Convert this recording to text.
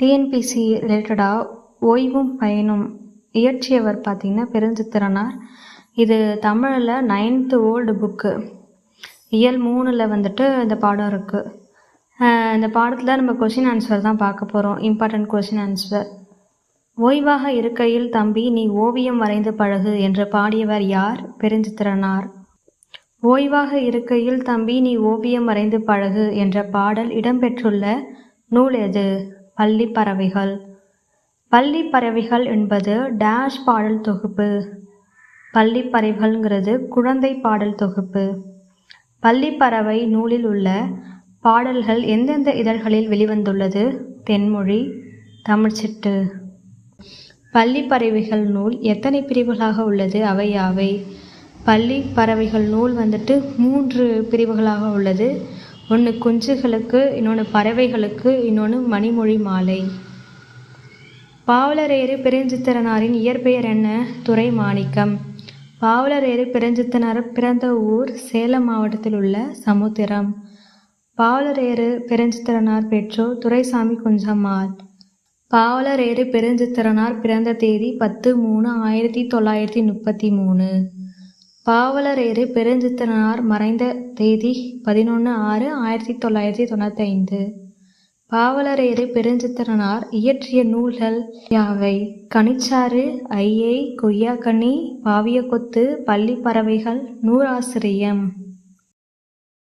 TNPSC ரிலேட்டடாக ஓய்வும் பயனும் இயற்றியவர் பார்த்திங்கன்னா பெருஞ்சித்திரனார். இது தமிழில் நைன்த்து ஓல்டு புக்கு இயல் மூணில் வந்துட்டு இந்த பாடம் இருக்குது இந்த பாடத்தில் நம்ம கொஷின் ஆன்சர் தான் பார்க்க போகிறோம் இம்பார்ட்டன்ட் கொஷின் ஆன்சர் ஓய்வாக இருக்கையில் தம்பி நீ ஓவியம் வரைந்து பழகு என்று பாடியவர் யார்? பெருஞ்சித்திரனார். ஓய்வாக இருக்கையில் தம்பி நீ ஓவியம் வரைந்து பழகு என்ற பாடல் இடம்பெற்றுள்ள நூல் எது? பள்ளி பறவைகள் பள்ளி பறவைகள் என்பது டேஷ் பாடல் தொகுப்பு. பள்ளி பறவைகள்ங்கிறது குழந்தை பாடல் தொகுப்பு. பள்ளி பறவை நூலில் உள்ள பாடல்கள் எந்தெந்த இதழ்களில் வெளிவந்துள்ளது? தென்மொழி தமிழ்ச்சிட்டு பள்ளி பறவைகள் நூல் எத்தனை பிரிவுகளாக உள்ளது? அவை யாவை? பள்ளி பறவைகள் நூல் வந்துட்டு மூன்று பிரிவுகளாக உள்ளது. ஒன்று குஞ்சுகளுக்கு இன்னொன்று பறவைகளுக்கு இன்னொன்று மணிமொழி மாலை. பாவலரேறு பெருஞ்சித்திரனாரின் இயற்பெயர் என்ன? துறை மாணிக்கம் பாவலரேறு பெருஞ்சித்திரனார் பிறந்த ஊர் சேலம் மாவட்டத்தில் உள்ள சமுத்திரம். பாவலரேறு பெருஞ்சித்திரனார் பெற்றோர் துரைசாமி குஞ்சம்மாள். பாவலரேறு பெருஞ்சித்திரனார் பிறந்த தேதி பத்து மூணு ஆயிரத்தி தொள்ளாயிரத்தி முப்பத்தி மூணு. பாவலரேறு பெருஞ்சித்திரனார் மறைந்த தேதி பதினொன்று ஆறு ஆயிரத்தி தொள்ளாயிரத்தி தொண்ணூற்றி ஐந்து பாவலரேறு பெருஞ்சித்திரனார் இயற்றிய நூல்கள் யாவை? கனிச்சாறு ஐயை கொய்யாக்கனி பாவியக்கொத்து பள்ளி பறவைகள் நூறாசிரியம்